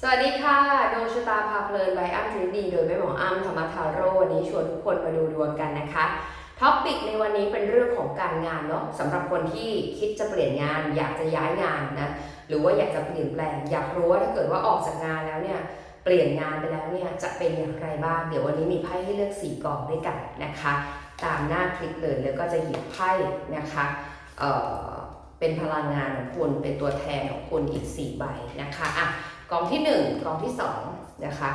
สวัสดีค่ะ ดวงชะตาพาเพลินใบอ้ำทริดีโดยแม่หมออ้ำธรรมทาโร่วันนี้ชวนทุกคนมาดูดวงกันนะคะ ท็อปปิกในวันนี้เป็นเรื่องของการงานเนาะสำหรับคนที่คิดจะเปลี่ยนงาน อยากจะย้ายงานนะ หรือว่าอยากจะเปลี่ยนแปลง อยากรู้ว่าถ้าเกิดว่าออกจากงานแล้วเนี่ย เปลี่ยนงานไปแล้วเนี่ยจะเป็นอย่างไรบ้าง เดี๋ยววันนี้มีไพ่ให้เลือกสี่กองด้วยกันนะคะ ตามหน้าคลิปเลยแล้วก็จะหยิบไพ่นะคะเออเป็นพลังงานของคุณ เป็นตัวแทนของคุณอีก4ใบนะคะอะ กองที่ 1กองที่2นะคะ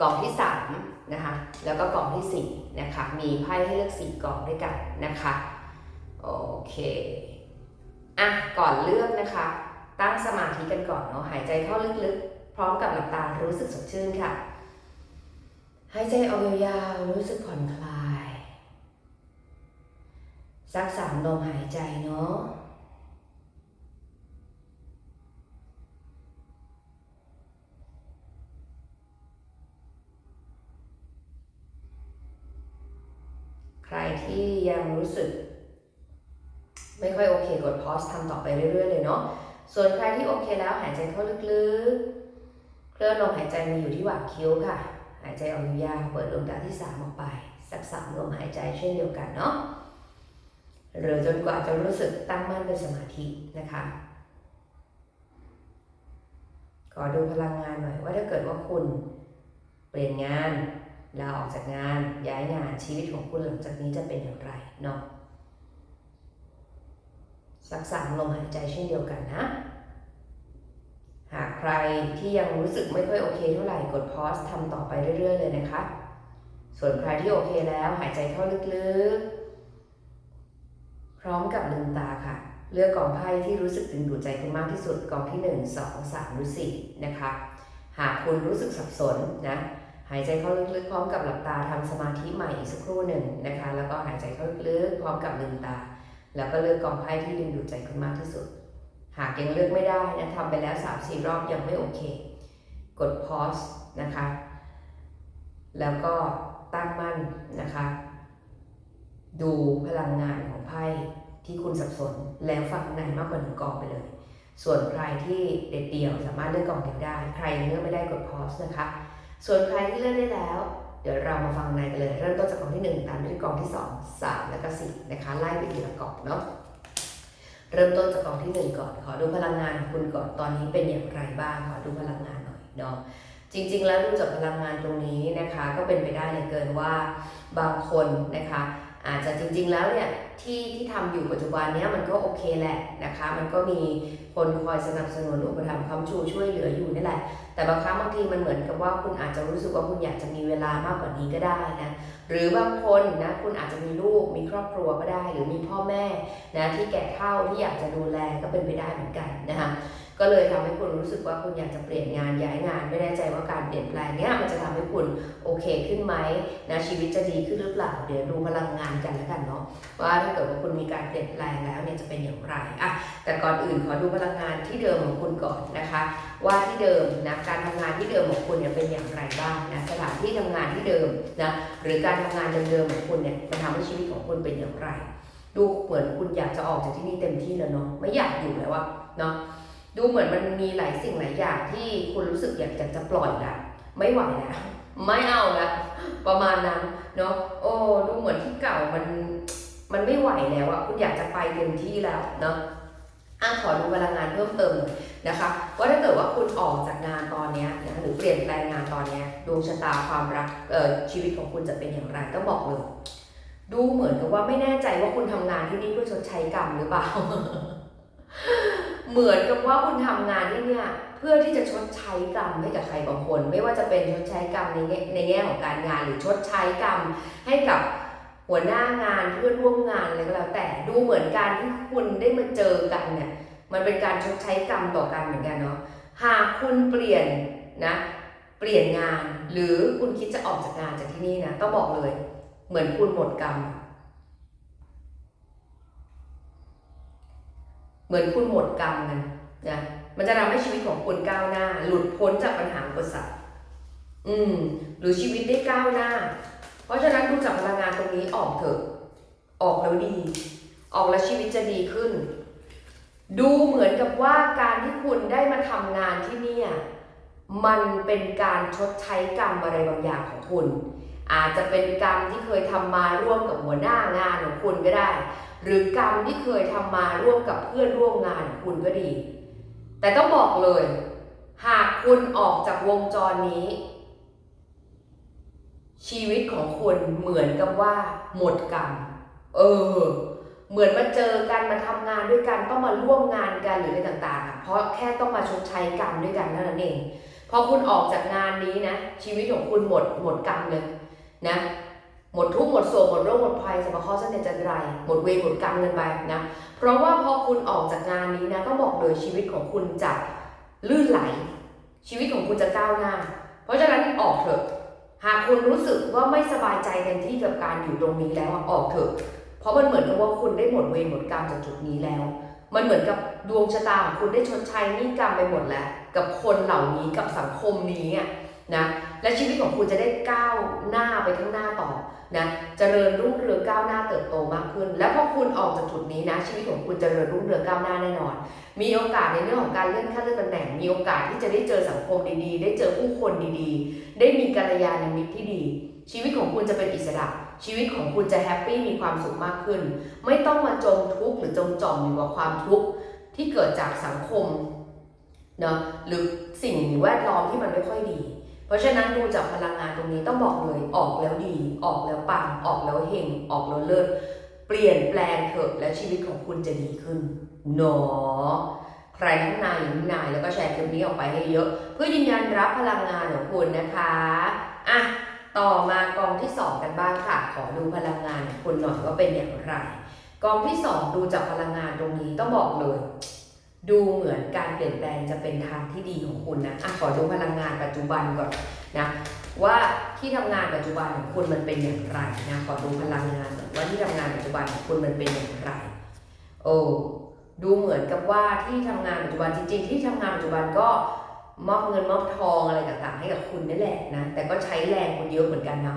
กองที่3นะคะแล้วก็กองที่4นะคะมีไพ่ให้เลือก 4กองด้วยกันนะคะโอเคอะก่อนเลือกนะคะ ตั้งสมาธิกันก่อนเนาะหายใจเข้าลึกๆ พร้อมกับหลับตารู้สึกสดชื่นค่ะหายใจออกยาวๆรู้สึกผ่อนคลายสักสามลมหายใจเนาะ ใครที่ยัง รู้สึก ไม่ค่อยโอเคกดพอสทำต่อไปเรื่อยๆเลยเนาะส่วนใครที่โอเคแล้วหายใจเข้าลึกๆ เคลื่อนลมหายใจมาอยู่ที่หว่างคิ้วค่ะ หายใจออกยาวเปิดดวงตาที่สามออกไป สักสามลมหายใจเช่นเดียวกันเนาะหรือจนกว่าจะรู้สึกตั้งมั่นเป็นสมาธินะคะขอดูพลังงานหน่อยว่าถ้าเกิดว่าคุณเปลี่ยนงาน ลาออกจากงานย้ายงานชีวิตของคุณหลังจากนี้จะเป็นอย่างไรเนาะสักสามลมหายใจเช่นเดียวกันนะ หากใครที่ยังรู้สึกไม่ค่อยโอเคเท่าไหร่กดพอสทำต่อไปเรื่อย ๆ เลยนะคะ ส่วนใครที่โอเคแล้วหายใจเข้าลึกๆ พร้อมกับลืมตาค่ะ เลือกกองไพ่ที่รู้สึกดึงดูดใจคุณมากที่สุดกองที่ 1 2 3หรือ4นะคะ หากคุณรู้สึกสับสนนะ หายใจเข้าลึกๆ พร้อมกับหลับตาทำสมาธิใหม่อีกสักครู่หนึ่งนะคะ แล้วก็หายใจเข้าลึกๆ พร้อมกับลืมตา แล้วก็เลือกกองไพ่ที่ดึงดูดใจคุณมากที่สุด หากยังเลือกไม่ได้นะทำไปแล้ว3-4รอบยังไม่โอเค กด pause นะคะ แล้วก็ตั้งมั่นนะคะ ดูพลังงานของไพ่ที่คุณสับสนแล้วฟังในมากกว่าหนึ่งกองไปเลย ส่วนใครที่เด็ดเดี่ยวสามารถเลือกกองเดียวได้ ใครยังเลือกไม่ได้กด pause นะคะ ส่วนใครที่เลือกได้แล้ว เดี๋ยวเรามาฟังในกันเลย เริ่มต้นจากกองที่ 1 ตามด้วยกองที่ 2 3 แล้วก็4นะคะ ไล่ไปทีละกองเนาะ เริ่มต้นจากกองที่ 1 ก่อน ขอดูพลังงานของคุณก่อนตอนนี้เป็นอย่างไรบ้าง ขอดูพลังงานหน่อยเนาะ จริง ๆ แล้วดูจากพลังงานตรงนี้นะคะ ก็เป็นไปได้เลยเกินว่าบางคนนะคะอาจจะจริงๆแล้วเนี่ยที่ที่ทำอยู่ปัจจุบันเนี้ยมันก็โอเคแหละนะคะ มันก็มีคนคอยสนับสนุนอุปถัมภ์คำชูช่วยเหลืออยู่นี่แหละ แต่บางครั้งบางทีมันเหมือนกับว่าคุณอาจจะรู้สึกว่าคุณอยากจะมีเวลามากกว่านี้ก็ได้นะหรือบางคนนะคุณอาจจะมีลูกมีครอบครัวก็ได้ หรือมีพ่อแม่นะที่แก่เฒ่าที่อยากจะดูแลก็เป็นไปได้เหมือนกันนะคะก็เลยทำให้คุณรู้สึกว่าคุณอยากจะเปลี่ยนงานย้ายงาน ไม่แน่ใจว่าการเปลี่ยนแปลงเนี้ยมันจะทำให้คุณโอเคขึ้นไหมนะชีวิตจะดีขึ้นหรือเปล่า เดี๋ยวดูพลังงานกันแล้วกันเนาะว่าถ้าเกิดว่าคุณมีการเปลี่ยนแปลงแล้ว เป็นอย่างไรอะแต่ก่อนอื่นขอดูพลังงานที่เดิมของคุณก่อนนะคะ ว่าที่เดิมนะการทำงานที่เดิมของคุณเนี่ยเป็นอย่างไรบ้างนะสถานที่ทำงานที่เดิมนะหรือการทำงานเดิมๆของคุณเนี่ยจะทำให้ชีวิตของคุณเป็นอย่างไร ดูเหมือนคุณอยากจะออกจากที่นี่เต็มที่แล้วเนาะไม่อยากอยู่แล้วอะเนาะดูเหมือนมันมีหลายสิ่งหลายอย่างที่คุณรู้สึกอยากจะจะปล่อยละไม่ไหวแล้วไม่เอาละประมาณนั้นเนาะโอ้ดูเหมือนที่เก่ามัน มันไม่ไหวแล้วอะคุณอยากจะไปเต็มที่แล้วเนาะอะขอดูพลังงานเพิ่มเติมนะคะว่าถ้าเกิดว่าคุณออกจากงานตอนนี้นะหรือเปลี่ยนแปลงงานตอนนี้ดวงชะตาความรักเอ่อชีวิตของคุณจะเป็นอย่างไรต้องบอกเลยดูเหมือนกับว่าไม่แน่ใจว่าคุณทำงานที่นี่เพื่อชดใช้กรรมหรือเปล่า เหมือนกับว่าคุณทำงานที่เนี่ยเพื่อที่จะชดใช้กรรมให้กับใครบางคน ไม่ว่าจะเป็นชดใช้กรรมในแง่ในแง่ของการงานหรือชดใช้กรรมให้กับ หัวหน้างานเพื่อนร่วมงานอะไรก็แล้วแต่ดูเหมือนการที่คุณได้มาเจอกันเนี่ยมันเป็นการชดใช้กรรมต่อกันเหมือนกันเนาะหากคุณเปลี่ยนนะเปลี่ยนงานหรือคุณคิดจะออกจากงานจากที่นี่นะต้องบอกเลย เหมือนคุณหมดกรรม เหมือนคุณหมดกรรมกันนะมันจะทำให้ชีวิตของคุณก้าวหน้า หลุดพ้นจากปัญหาอุปสรรคอืม หรือชีวิตได้ก้าวหน้า เพราะฉะนั้นดูจากพลังงานตรงนี้ออกเถอะ ออกแล้วดี ออกแล้วชีวิตจะดีขึ้น ดูเหมือนกับว่าการที่คุณได้มาทำงานที่นี่มันเป็นการชดใช้กรรมอะไรบางอย่างของคุณ อาจจะเป็นกรรมที่เคยทำมาร่วมกับหัวหน้างานของคุณก็ได้ หรือกรรมที่เคยทำมาร่วมกับเพื่อนร่วมงานของคุณก็ดี แต่ต้องบอกเลย หากคุณออกจากวงจรนี้ ชีวิตของคุณเหมือนกับว่าหมดกรรม เออ เหมือนมาเจอกันมาทำงานด้วยกันต้องมาร่วมงานกันหรืออะไรต่างๆอะเพราะแค่ต้องมาชดใช้กรรมด้วยกันเท่านั้นเอง พอคุณออกจากงานนี้นะ ชีวิตของคุณหมดหมดกรรมเลยนะ หมดทุกหมดโศกหมดโรคหมดภัยสัมภเคราะห์เส้นเดือนจันไร หมดเวรหมดกรรมเงินไปนะ เพราะว่าพอคุณออกจากงานนี้นะต้องบอกเลยชีวิตของคุณจะลื่นไหล ชีวิตของคุณจะก้าวหน้า เพราะฉะนั้นออกเถอะ หากคุณรู้สึกว่าไม่สบายใจเต็มที่กับการอยู่ตรงนี้แล้วออกเถอะ เพราะมันเหมือนกับว่าคุณได้หมดเวรหมดกรรมจากจุดนี้แล้ว มันเหมือนกับดวงชะตาของคุณได้ชดใช้นี่กรรมไปหมดแล้ว กับคนเหล่านี้กับสังคมนี้นะ และชีวิตของคุณจะได้ก้าวหน้าไปข้างหน้าต่อนะเจริญรุ่งเรืองก้าวหน้าเติบโตมากขึ้น และพอคุณออกจากจุดนี้นะชีวิตของคุณจเจริญรุ่งเรืองก้าวหน้าแน่นอน มีโอกาสในเรื่องของการเลื่อนขั้นเลื่อนตำแหน่ง มีโอกาสที่จะได้เจอสังคมดีๆ ได้เจอผู้คนดีๆ ได้มีกัลยาณมิตรที่ดี ชีวิตของคุณจะเป็นอิสระ ชีวิตของคุณจะแฮปปี้มีความสุขมากขึ้น ไม่ต้องมาจมทุกข์หรือจมจอมอยู่กับความทุกข์ที่เกิดจากสังคมเนาะหรือสิ่งแวดล้อมที่มันไม่ค่อยดี เพราะฉะนั้นดูจากพลังงานตรงนี้ต้องบอกเลยออกแล้วดี ออกแล้วปัง ออกแล้วเฮงออกแล้วเลิศเปลี่ยนแปลงเถอะและชีวิตของคุณจะดีขึ้นหนอใครทั้งนายหรือนายแล้วก็แชร์คลิปนี้ออกไปให้เยอะ เพื่อยืนยันรับพลังงานของคุณนะคะอะต่อมากองที่ 2 กันบ้างค่ะ ขอดูพลังงานของคุณหน่อยว่าเป็นอย่างไร กองที่ 2 ดูจากพลังงานตรงนี้ต้องบอกเลย ดูเหมือนการเปลี่ยนแปลงจะเป็นทางที่ดีของคุณนะอะขอดูพลังงานปัจจุบันก่อนนะว่าที่ทำงานปัจจุบันของคุณมันเป็นอย่างไรนะขอดูพลังงานว่าที่ทำงานปัจจุบันของคุณมันเป็นอย่างไร โอ้ดูเหมือนกับว่าที่ทำงานปัจจุบันจริง ๆ ที่ทำงานปัจจุบันก็มอบเงินมอบทองอะไรต่างๆ ให้กับคุณนี่แหละนะแต่ก็ใช้แรงคนเยอะเหมือนกันนะ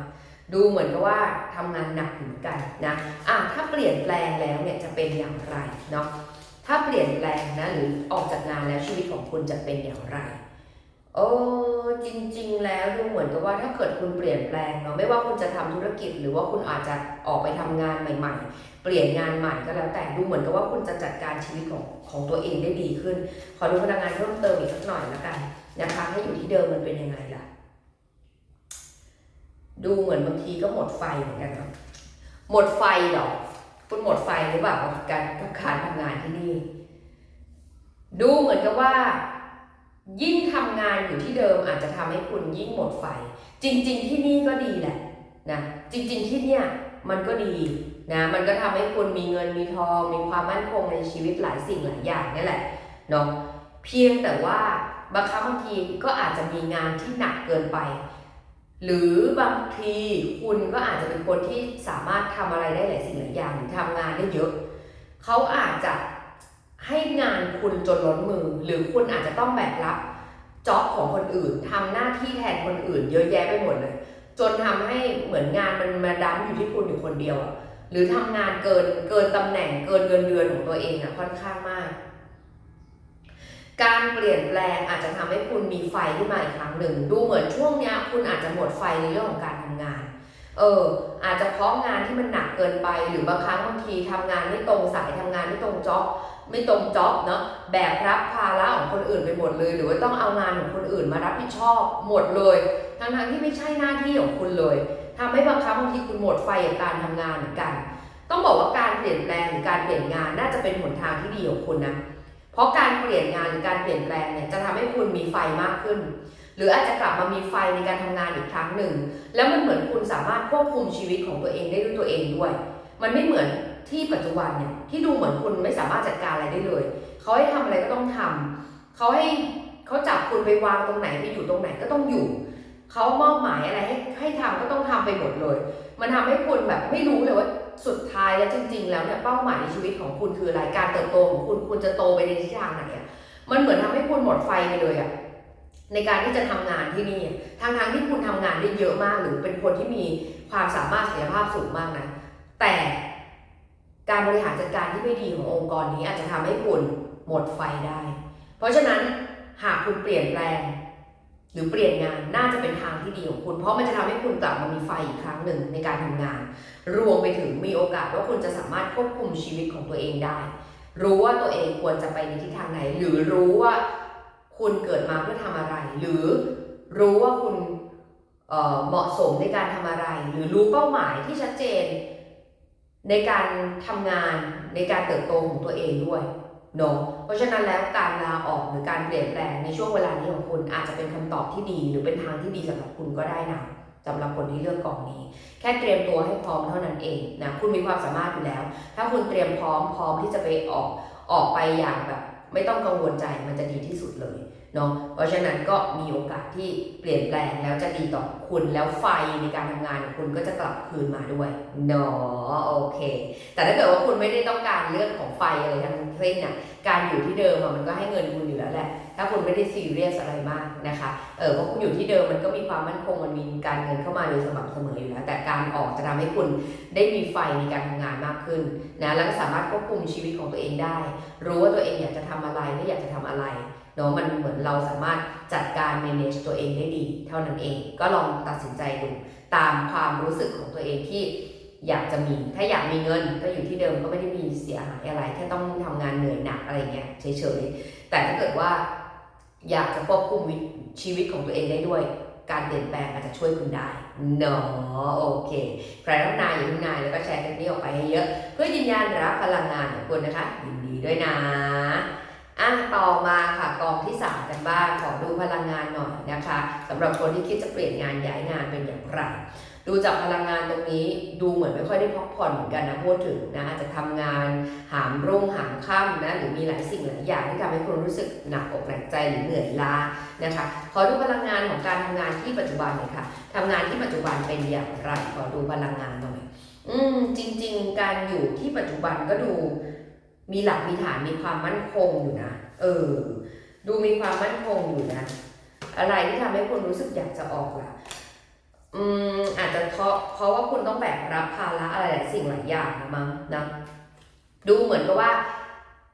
ดูเหมือนกับว่าทำงานหนักเหมือนกันนะอะถ้าเปลี่ยนแปลงแล้วเนี่ยจะเป็นอย่างไรเนาะ ถ้าเปลี่ยนแปลงนะหรือออกจากงานแล้วชีวิตของคุณจะเป็นอย่างไรโอ้จริง ๆ แล้วดูเหมือนกับว่าถ้าเกิดคุณเปลี่ยนแปลงเนาะไม่ว่าคุณจะทำธุรกิจ หรือว่าคุณอาจจะออกไปทำงานใหม่ ๆ เปลี่ยนงานใหม่ก็แล้วแต่ดูเหมือนกับว่าคุณจะจัดการชีวิตของของตัวเองได้ดีขึ้น ขอดูพลังงานเพิ่มเติมอีกสักหน่อยละกันนะคะให้อยู่ที่เดิมมันเป็นยังไงล่ะ ดูเหมือนบางทีก็หมดไฟเหมือนกันเนาะหมดไฟเหรอ คุณหมดไฟหรือเปล่ากับการกับการทำงานที่นี่ ดูเหมือนกับว่า ยิ่งทำงานอยู่ที่เดิมอาจจะทำให้คุณยิ่งหมดไฟ จริง ๆ ที่นี่ก็ดีแหละนะจริง ๆ ที่เนี่ยมันก็ดีนะมันก็ทำให้คุณมีเงินมีทอง มีความมั่นคงในชีวิตหลายสิ่งหลายอย่างนี่แหละเนาะเพียงแต่ว่าบางครั้งบางทีก็อาจจะมีงานที่หนักเกินไป หรือบางทีคุณก็อาจจะเป็นคนที่สามารถทำอะไรได้หลายสิ่งหลายอย่างหรือทำงานได้เยอะ เขาอาจจะให้งานคุณจนล้นมือ หรือคุณอาจจะต้องแบกรับจ็อบของคนอื่นทำหน้าที่แทนคนอื่น เยอะแยะไปหมดเลย จนทำให้เหมือนงานมันมาดั้มอยู่ที่คุณอยู่คนเดียว หรือทำงานเกินเกินตำแหน่งเกินเงินเดือนของตัวเองอะค่อนข้างมาก การเปลี่ยนแปลงอาจจะทำให้คุณมีไฟขึ้นมาอีกครั้งหนึ่ง ดูเหมือนช่วงนี้คุณอาจจะหมดไฟในเรื่องของการทำงาน เออ อาจจะเพราะงานที่มันหนักเกินไป หรือบางครั้งบางทีทำงานไม่ตรงสายทำงานไม่ตรงจ็อบไม่ตรงจ็อบเนาะแบกรับภาระของคนอื่นไปหมดเลย หรือว่าต้องเอางานของคนอื่นมารับผิดชอบหมดเลย ทั้งๆที่ไม่ใช่หน้าที่ของคุณเลยทำให้บางครั้งบางทีคุณหมดไฟกับการทำงานเหมือนกัน ต้องบอกว่าการเปลี่ยนแปลงหรือการเปลี่ยนงานน่าจะเป็นหนทางที่ดีของคุณนะ เพราะการเปลี่ยนงานหรือการเปลี่ยนแปลงเนี่ยจะทำให้คุณมีไฟมากขึ้น หรืออาจจะกลับมามีไฟในการทำงานอีกครั้งหนึ่ง แล้วมันเหมือนคุณสามารถควบคุมชีวิตของตัวเองได้ด้วยตัวเองด้วย มันไม่เหมือนที่ปัจจุบันเนี่ยที่ดูเหมือนคุณไม่สามารถจัดการอะไรได้เลย เขาให้ทำอะไรก็ต้องทำเขาให้เขาจับคุณไปวางตรงไหนไปอยู่ตรงไหนก็ต้องอยู่ เขามอบหมายอะไรให้ให้ทำก็ต้องทำไปหมดเลย มันทำให้คุณแบบไม่รู้เลยว่า สุดท้ายแล้วจริง ๆ แล้วเนี่ยเป้าหมายในชีวิตของคุณคืออะไรการเติบโตของคุณคุณจะโตไปในทิศทางไหนอะมันเหมือนทำให้คุณหมดไฟไปเลยอะในการที่จะทำงานที่นี่ทางทางๆที่คุณทำงานได้เยอะมาก หรือเป็นคนที่มีความสามารถศักยภาพสูงมากนะแต่การบริหารจัดการที่ไม่ดีขององค์กรนี้อาจจะทำให้คุณหมดไฟได้ เพราะฉะนั้นหากคุณเปลี่ยนแปลง หรือเปลี่ยนงานน่าจะเป็นทางที่ดีของคุณ เพราะมันจะทำให้คุณกลับมามีไฟอีกครั้งหนึ่งในการทำงาน รวมไปถึงมีโอกาสว่าคุณจะสามารถควบคุมชีวิตของตัวเองได้ รู้ว่าตัวเองควรจะไปในทิศทางไหน หรือรู้ว่าคุณเกิดมาเพื่อทำอะไร หรือรู้ว่าคุณเเหมาะสมในการทำอะไร หรือรู้เป้าหมายที่ชัดเจน ในการทำงานในการเติบโตของตัวเองด้วย เนาะเพราะฉะนั้นแล้วการลาออกหรือการเปลี่ยนแปลงในช่วงเวลานี้ของคุณอาจจะเป็นคำตอบที่ดี หรือเป็นทางที่ดีสำหรับคุณก็ได้นะสำหรับคนที่เลือกกองนี้ แค่เตรียมตัวให้พร้อมเท่านั้นเองนะคุณมีความสามารถอยู่แล้ว ถ้าคุณเตรียมพร้อมพร้อมที่จะไปออกออกไปอย่างแบบ ไม่ต้องกังวลใจมันจะดีที่สุดเลย เนาะเพราะฉะนั้นก็มีโอกาสที่เปลี่ยนแปลงแล้วจะดีต่อคุณแล้วไฟในการทำงานของคุณก็จะกลับคืนมาด้วยเนาะโอเค แต่ถ้าเกิดว่าคุณไม่ได้ต้องการเรื่องของไฟอะไรทั้งสิ้นน่ะการอยู่ที่เดิมอะมันก็ให้เงินคุณอยู่แล้วแหละ ถ้าคุณไม่ได้ซีเรียสอะไรมากนะคะเออเพราะคุณอยู่ที่เดิมมันก็มีความมั่นคงมันมีการเงินเข้ามาโดยสม่ำเสมออยู่แล้ว แต่การออกจะทำให้คุณได้มีไฟในการทำงานมากขึ้นนะแล้วก็สามารถควบคุมชีวิตของตัวเองได้ รู้ว่าตัวเองอยากจะทำอะไรไม่อยากจะทำอะไร เนาะมันเหมือนเราสามารถจัดการ manage ตัวเองได้ดี เท่านั้นเอง ก็ลองตัดสินใจดูตามความรู้สึกของตัวเองที่อยากจะมี ถ้าอยากมีเงินก็อยู่ที่เดิมก็ไม่ได้มีเสียหายอะไร แค่ต้องทำงานเหนื่อยหนักอะไรเงี้ยเฉยๆ แต่ถ้าเกิดว่าอยากจะควบคุมชีวิตของตัวเองได้ด้วย การเปลี่ยนแปลงอาจจะช่วยคุณได้เนาะโอเค ใครรับนายอย่าเพิ่งนายแล้วก็แชร์คลิปนี้ออกไปให้เยอะ เพื่อยืนยันรับพลังงานของคุณนะคะ ยินดีด้วยนะ อะต่อมาค่ะกองที่ 3 กันบ้างขอดูพลังงานหน่อยนะคะสำหรับคนที่คิดจะเปลี่ยนงานย้ายงานเป็นอย่างไรดูจากพลังงานตรงนี้ดูเหมือนไม่ค่อยได้พักผ่อนเหมือนกันนะพูดถึงนะอาจจะทำงานหามรุ่งหามค่ำนะหรือมีหลายสิ่งหลายอย่างที่ทำให้คุณรู้สึกหนักอกหนักใจหรือเหนื่อยล้านะคะขอดูพลังงานของการทำงานที่ปัจจุบันหน่อยค่ะทำงานที่ปัจจุบันเป็นอย่างไรขอดูพลังงานหน่อยอืมจริง ๆ การอยู่ที่ปัจจุบันก็ดู มีหลักมีฐานมีความมั่นคงอยู่นะ เออ ดูมีความมั่นคงอยู่นะ อะไรที่ทำให้คุณรู้สึกอยากจะออกล่ะ อืมอาจจะเพราะเพราะว่าคุณต้องแบกรับภาระอะไรหลายสิ่งหลายอย่างนะมั้งนะดูเหมือนกับว่า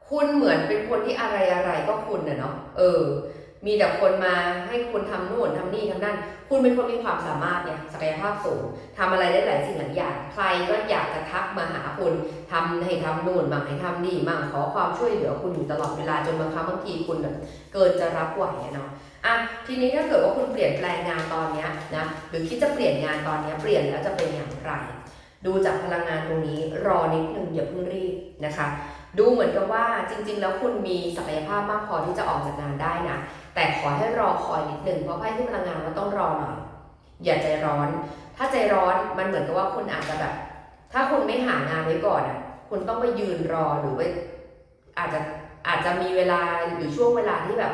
คุณเหมือนเป็นคนที่อะไรอะไรก็คุณน่ะเนาะเออ มีแต่คนมาให้คุณทำนู่นทำนี่ทำนั่น คุณเป็นคนมีความสามารถเนี่ยศักยภาพสูงทำอะไรได้หลายสิ่งหลายอย่าง ใครก็อยากจะทักมาหาคุณทำให้ทำนู่นบ้างให้ทำนี่บ้างขอความช่วยเหลือคุณอยู่ตลอดเวลาจนบางครั้งบางทีคุณแบบเกินจะรับไหวเนาะอะทีนี้ถ้าเกิดว่าคุณเปลี่ยนแปลงงานตอนเนี้ยนะหรือคิดจะเปลี่ยนงานตอนเนี้ยเปลี่ยนแล้วจะเป็นอย่างไร ดูจากพลังงานตรงนี้รอนิดนึงอย่าเพิ่งรีบนะคะ ดูเหมือนกับว่าจริง ๆ แล้วคุณมีศักยภาพมากพอที่จะออกจากงานได้นะ แต่ขอให้รอคอยนิดนึงเพราะไพ่ที่พลังงานว่าต้องรอหน่อยอย่าใจร้อน ถ้าใจร้อนมันเหมือนกับว่าคุณอาจจะแบบ ถ้าคุณไม่หางานไว้ก่อนอะ คุณต้องไปยืนรอหรือว่าอาจจะอาจจะมีเวลาหรือช่วงเวลาที่แบบ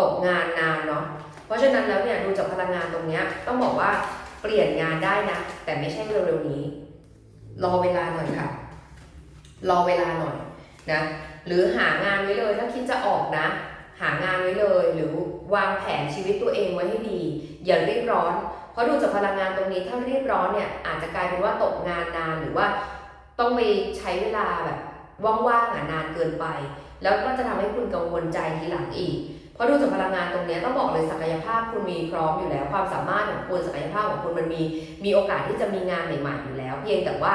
ตกงานนานเนาะ เพราะฉะนั้นแล้วเนี่ยดูจากพลังงานตรงเนี้ยต้องบอกว่าเปลี่ยนงานได้นะ แต่ไม่ใช่เร็วๆนี้ รอเวลาหน่อยค่ะ รอเวลาหน่อย นะหรือหางานไว้เลยถ้าคิดจะออกนะ หางานไว้เลย หรือวางแผนชีวิตตัวเองไว้ให้ดี อย่ารีบร้อน เพราะดูจากพลังงานตรงนี้ถ้ารีบร้อนเนี่ยอาจจะกลายเป็นว่าตกงานนานหรือว่าต้องไปใช้เวลาแบบว่างๆอะนานเกินไป แล้วก็จะทำให้คุณกังวลใจทีหลังอีก เพราะดูจากพลังงานตรงนี้ต้องบอกเลยศักยภาพคุณมีพร้อมอยู่แล้ว ความสามารถของคุณศักยภาพของคุณมันมีมีโอกาสที่จะมีงานใหม่ๆอยู่แล้ว เพียงแต่ว่า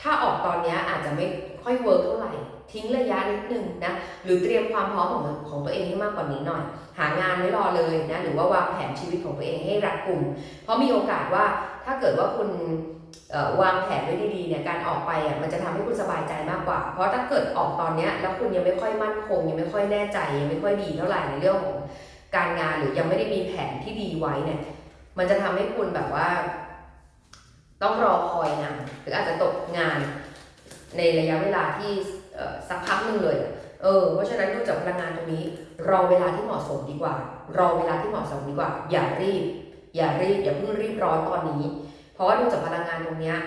ถ้าออกตอนนี้อาจจะไม่ค่อยเวิร์กเท่าไหร่ ทิ้งระยะนิดหนึ่งนะหรือเตรียมความพร้อมของของตัวเองให้มากกว่านี้หน่อย หางานไว้รอเลยนะหรือว่าวางแผนชีวิตของตัวเองให้รัดกุม เพราะมีโอกาสว่าถ้าเกิดว่าคุณวางแผนไว้ดีๆเนี่ยการออกไปอะมันจะทำให้คุณสบายใจมากกว่า เพราะถ้าเกิดออกตอนเนี้ยแล้วคุณยังไม่ค่อยมั่นคง ยังไม่ค่อยแน่ใจยังไม่ค่อยดีเท่าไหร่ในเรื่องของการงานหรือยังไม่ได้มีแผนที่ดีไว้เนี่ยมันจะทำให้คุณแบบว่า ต้องรอคอยนานหรืออาจจะตกงาน ในระยะเวลาที่สักพักหนึ่งเลย เออ เพราะฉะนั้นดูจากพลังงานตรงนี้ รอเวลาที่เหมาะสมดีกว่า รอเวลาที่เหมาะสมดีกว่า อย่ารีบ อย่ารีบ อย่าเพิ่งรีบร้อนตอนนี้ เพราะว่าดูจากพลังงานตรงเนี้ย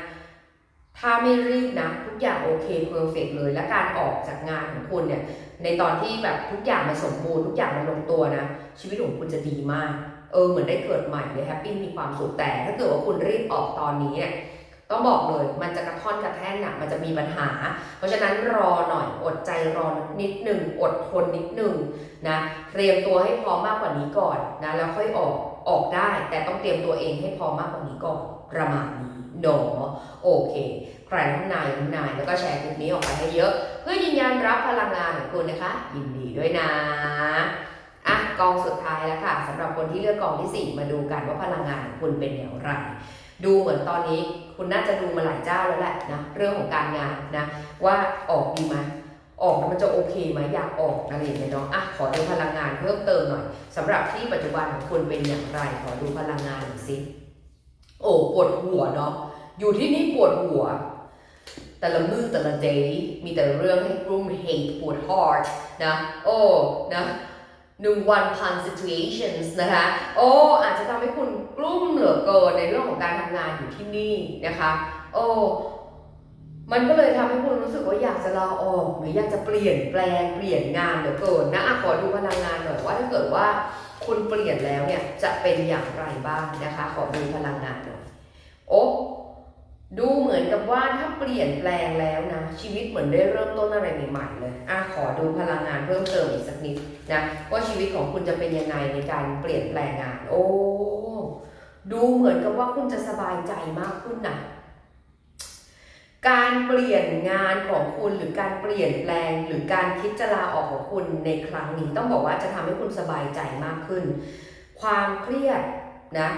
ถ้าไม่รีบนะทุกอย่างโอเคเพอร์เฟกเลย และการออกจากงานของคุณเนี่ย ในตอนที่แบบทุกอย่างมันสมบูรณ์ทุกอย่างมันลงตัวนะ ชีวิตของคุณจะดีมาก เออ เหมือนได้เกิดใหม่เลยแฮปปี้มีความสุขแต่ ถ้าเกิดว่าคุณรีบออกตอนนี้เนี่ย ต้องบอกเลยมันจะกระท่อนกระแท่นน่ะมันจะมีปัญหา เพราะฉะนั้นรอหน่อยอดใจรอนิดหนึ่งอดทนนิดหนึ่งนะเตรียมตัวให้พร้อมมากกว่านี้ก่อนนะแล้วค่อยออกออกได้ แต่ต้องเตรียมตัวเองให้พร้อมมากกว่านี้ก่อนประมาณนี้หนอโอเค ใครทำนายทำนายแล้วก็แชร์คลิปนี้ออกไปให้เยอะ เพื่อยืนยันรับพลังงานของคุณนะคะ ยินดีด้วยนะอะกองสุดท้ายแล้วค่ะสำหรับคนที่เลือกกองที่ 4 มาดูกันว่าพลังงานของคุณเป็นอย่างไร ดูเหมือนตอนนี้คุณน่าจะดูมาหลายเจ้าแล้วแหละนะเรื่องของการงานนะว่าออกดีไหมออกมันจะโอเคไหมอยากออกอะไรอย่างเงี้ยเนาะอะขอดูพลังงานเพิ่มเติมหน่อยสำหรับที่ปัจจุบันของคุณเป็นอย่างไร ขอดูพลังงานหน่อยสิโอ้ปวดหัวเนาะอยู่ที่นี่ปวดหัว แต่ละมือแต่ละ day มีแต่เรื่องให้กลุ่ม hate ปวด heart นะโอ้นะหนึ่งวันพัน situations นะคะ โอ้อาจจะท อในเรื่องของการทำงานอยู่ที่นี่นะคะโอ้มันก็เลยทำให้คุณรู้สึกว่าอยากจะลาออกหรืออยากจะเปลี่ยนแปลงเปลี่ยนงานเหลือเกินนะอะขอดูพลังงานหน่อยว่าถ้าเกิดว่าคุณเปลี่ยนแล้วเนี่ยจะเป็นอย่างไรบ้างนะคะ ขอดูพลังงานหน่อยโอ้ดูเหมือนกับว่าถ้าเปลี่ยนแปลงแล้วนะ ชีวิตเหมือนได้เริ่มต้นอะไรใหม่ๆเลยอะขอดูพลังงานเพิ่มเติมอีกสักนิดนะว่าชีวิตของคุณจะเป็นยังไงในการเปลี่ยนแปลงงาน โอ้ ดูเหมือนกับว่าคุณจะสบายใจมากขึ้นนะการเปลี่ยนงานของคุณหรือการเปลี่ยนแปลง หรือการคิดจะลาออกของคุณในครั้งนี้ ต้องบอกว่าจะทำให้คุณสบายใจมากขึ้น ความเครียดนะ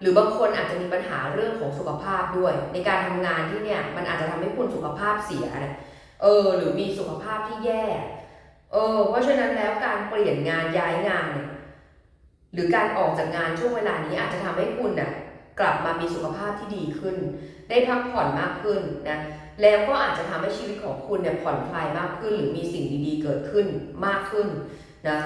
หรือบางคนอาจจะมีปัญหาเรื่องของสุขภาพด้วย ในการทำงานที่เนี่ยมันอาจจะทำให้คุณสุขภาพเสียนะเออ หรือมีสุขภาพที่แย่เออเพราะฉะนั้นแล้วการเปลี่ยนงานย้ายงานเนี่ย หรือการออกจากงานช่วงเวลานี้อาจจะทำให้คุณน่ะกลับมามีสุขภาพที่ดีขึ้น ได้พักผ่อนมากขึ้นนะแล้วก็อาจจะทำให้ชีวิตของคุณเนี่ยผ่อนคลายมากขึ้น หรือมีสิ่งดีๆเกิดขึ้นมากขึ้นนะ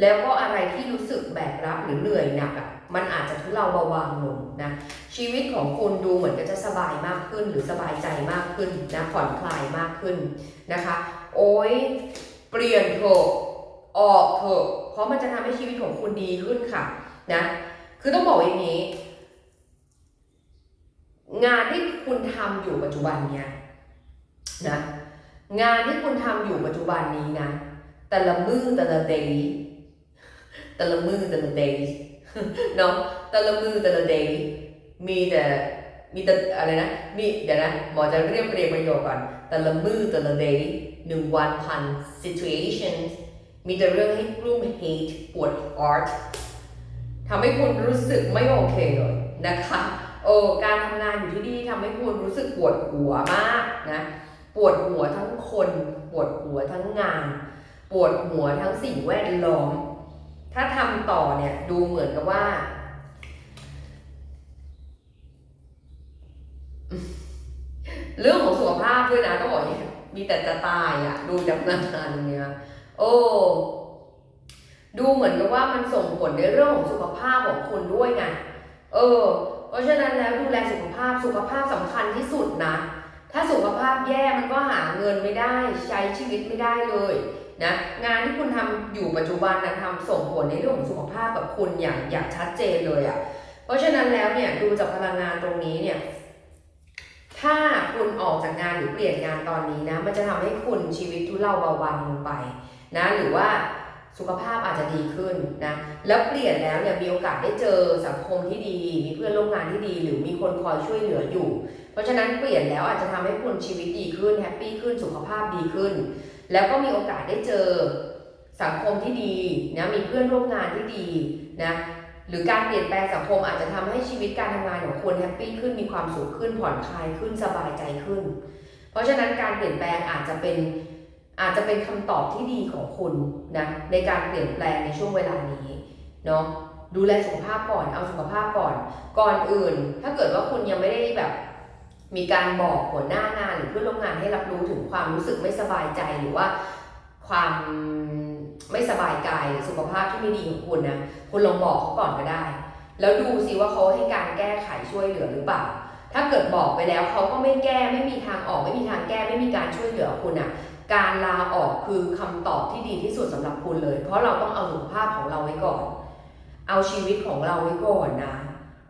แล้วก็อะไรที่รู้สึกแบกรับหรือเหนื่อยหนักอะมันอาจจะทุเลาเบาบางลงนะชีวิตของคุณดูเหมือนก็จะสบายมากขึ้น หรือสบายใจมากขึ้นนะผ่อนคลายมากขึ้นนะคะ โอ้ยเปลี่ยนเถอะ ออกเถอะเพราะมันจะทำให้ชีวิตของคุณดีขึ้นค่ะนะคือต้องบอกอย่างนี้ งานที่คุณทำอยู่ปัจจุบันเนี้ยนะงานที่คุณทำอยู่ปัจจุบันนี้นะแต่ละมือแต่ละ day แต่ละมือแต่ละ day เนาะแต่ละมือแต่ละ day มีแต่มีแต่อะไรนะมีเดี๋ยวนะหมอจะเรียบเรียงประโยคก่อนแต่ละมือแต่ละ day หนึ่งวันพัน situation มีแต่เรื่องให้กลุ้ม hate ปวด heart ทำให้คุณรู้สึกไม่โอเคเลยนะคะโอ้การทำงานอยู่ที่นี่ทำให้คุณรู้สึกปวดหัวมากนะปวดหัวทั้งคน ปวดหัวทั้งงาน ปวดหัวทั้งสิ่งแวดล้อม ถ้าทำต่อเนี่ยดูเหมือนกับว่า เรื่องของสุขภาพด้วยนะต้องบอกอย่างนี้มีแต่จะตายอะดูจากงานเนี้ย โอ้ดูเหมือนกับว่ามันส่งผลในเรื่องของสุขภาพของคุณด้วยไงเออ เพราะฉะนั้นแล้วดูแลสุขภาพสุขภาพสำคัญที่สุดนะ ถ้าสุขภาพแย่มันก็หาเงินไม่ได้ใช้ชีวิตไม่ได้เลยนะงานที่คุณทำอยู่ปัจจุบันนะทำส่งผลในเรื่องของสุขภาพกับคุณอย่างอย่างชัดเจนเลยอะ่ะ เพราะฉะนั้นแล้วเนี่ยดูจากพลังงานตรงนี้เนี่ยถ้าคุณออกจากงานหรือเปลี่ยนงานตอนนี้นะมันจะทำให้คุณชีวิตทุเลาเบาบางลงไป นะหรือว่าสุขภาพอาจจะดีขึ้นนะแล้วเปลี่ยนแล้วเนี่ยมีโอกาสได้เจอสังคมที่ดี มีเพื่อนร่วมงานที่ดี หรือมีคนคอยช่วยเหลืออยู่ เพราะฉะนั้นเปลี่ยนแล้วอาจจะทำให้คุณชีวิตดีขึ้นแฮปปี้ขึ้นสุขภาพดีขึ้น แล้วก็มีโอกาสได้เจอสังคมที่ดีนะมีเพื่อนร่วมงานที่ดีนะหรือการเปลี่ยนแปลงสังคมอาจจะทำให้ชีวิตการทำงานของคุณแฮปปี้ขึ้นมีความสุขขึ้นผ่อนคลายขึ้นสบายใจขึ้น เพราะฉะนั้นการเปลี่ยนแปลงอาจจะเป็น อาจจะเป็นคำตอบที่ดีของคุณนะในการเปลี่ยนแปลงในช่วงเวลานี้เนาะดูแลสุขภาพก่อน เอาสุขภาพก่อน ก่อนอื่น ถ้าเกิดว่าคุณยังไม่ได้แบบ มีการบอกหัวหน้างานหรือเพื่อนร่วมงานให้รับรู้ถึงความรู้สึกไม่สบายใจหรือว่าความไม่สบายกายสุขภาพที่ไม่ดีของคุณนะคุณลองบอกเขาก่อนก็ได้ แล้วดูซิว่าเขาให้การแก้ไขช่วยเหลือหรือเปล่า ถ้าเกิดบอกไปแล้วเขาก็ไม่แก้ไม่มีทางออกไม่มีทางแก้ไม่มีการช่วยเหลือคุณอะ การลาออกคือคำตอบที่ดีที่สุดสำหรับคุณเลย เพราะเราต้องเอาสุขภาพของเราไว้ก่อน เอาชีวิตของเราไว้ก่อนนะ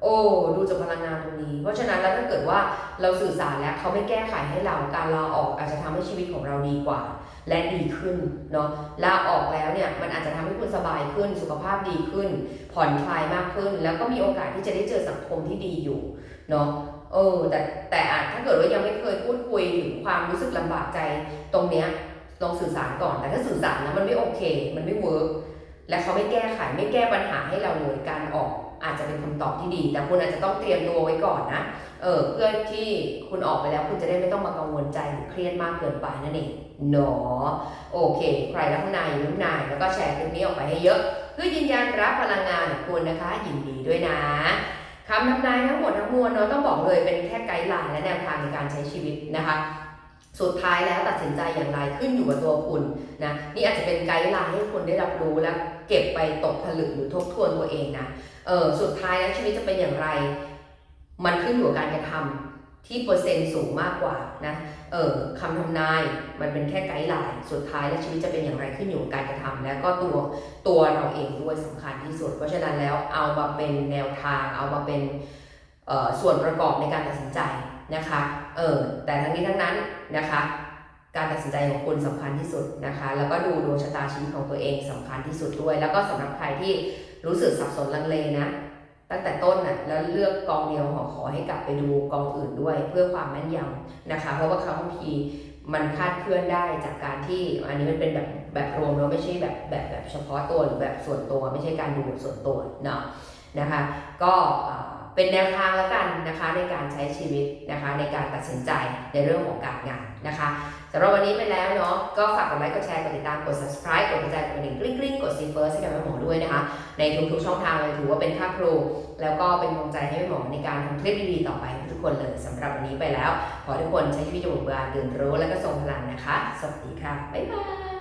โอ้ดูจากพลังงานตรงนี้ เพราะฉะนั้นแล้วถ้าเกิดว่าเราสื่อสารแล้วเขาไม่แก้ไขให้เราการลาออกอาจจะทำให้ชีวิตของเราดีกว่า และดีขึ้นเนาะลาออกแล้วเนี่ยมันอาจจะทำให้คุณสบายขึ้นสุขภาพดีขึ้น ผ่อนคลายมากขึ้น แล้วก็มีโอกาสที่จะได้เจอสังคมที่ดีอยู่เนาะ เออแต่แต่อาจถ้าเกิดว่ายังไม่เคยพูดคุยถึงความรู้สึกลำบากใจตรงเนี้ยลองสื่อสารก่อนแต่ถ้าสื่อสารแล้วมันไม่โอเค มันไม่เวิร์กและเขาไม่แก้ไขไม่แก้ปัญหาให้เราเลยการออกอาจจะเป็นคำตอบที่ดี แต่คุณอาจจะต้องเตรียมตัวไว้ก่อนนะเออเพื่อที่คุณออกไปแล้วคุณจะได้ไม่ต้องมากังวลใจหรือเครียดมากเกินไปนั่นเองเนาะโอเค ใครรักนายอย่นายแล้วก็แชร์คลิปนี้ออกไปให้เยอะ เพื่อยืนยันรับพลังงานของคุณนะคะยินดีด้วยนะ คำทำนายทั้งหมดทั้งมวลเนาะต้องบอกเลยเป็นแค่ไกด์ไลน์และแนวทางในการใช้ชีวิตนะคะ สุดท้ายแล้วตัดสินใจอย่างไรขึ้นอยู่กับตัวคุณนะนี่อาจจะเป็นไกด์ไลน์ให้คุณได้รับรู้และเก็บไปตกผลึกหรือทบทวนตัวเองนะเออสุดท้ายแล้วชีวิตจะเป็นอย่างไร มันขึ้นอยู่กับการกระทำ ที่เปอร์เซ็นต์สูงมากกว่านะเออคำทำนายมันเป็นแค่ไกด์ไลน์สุดท้ายแล้วชีวิตจะเป็นอย่างไรขึ้นอยู่กับการกระทำแล้วก็ตัวตัวเราเองด้วยสำคัญที่สุด เพราะฉะนั้นแล้วเอามาเป็นแนวทาง เอามาเป็นเอ่อส่วนประกอบในการตัดสินใจนะคะเออแต่ทั้งนี้ทั้งนั้นนะคะการตัดสินใจของคุณสำคัญที่สุดนะคะ แล้วก็ดูดวงชะตาชีวิตของตัวเองสำคัญที่สุดด้วย แล้วก็สำหรับใครที่รู้สึกสับสนลังเลนะ ตั้งแต่ต้นน่ะแล้วเลือกกองเดียวขอขอให้กลับไปดูกองอื่นด้วย เพื่อความแม่นยำนะคะ เพราะว่าบางทีมันคาดเคลื่อนได้จากการที่อันนี้มันเป็นแบบแบบรวมแล้วไม่ใช่แบบแบบแบบเฉพาะตัวหรือแบบส่วนตัว ไม่ใช่การดูแบบส่วนตัวเนาะนะคะ ก็เอ่อเป็นแนวทางแล้วกันนะคะในการใช้ชีวิตนะคะในการตัดสินใจในเรื่องของการงานนะคะ สำหรับวันนี้ไปแล้วเนาะก็ฝากกดไลค์กดแชร์กดติดตามกด subscribe กดกระจายกดกระดิ่งกริ๊งกริ๊งกดซีเฟิร์สให้กับแม่หมอด้วยนะคะ ในทุกๆช่องทางเลยถือว่าเป็นค่าครู แล้วก็เป็นกำลังใจให้แม่หมอในการทำคลิปดีๆต่อไปให้ทุกคนเลยสำหรับวันนี้ไปแล้ว ขอทุกคนใช้ชีวิตอย่างเบิกบาตื่นรู้และก็ทรงพลังนะคะ สวัสดีค่ะ บ๊ายบาย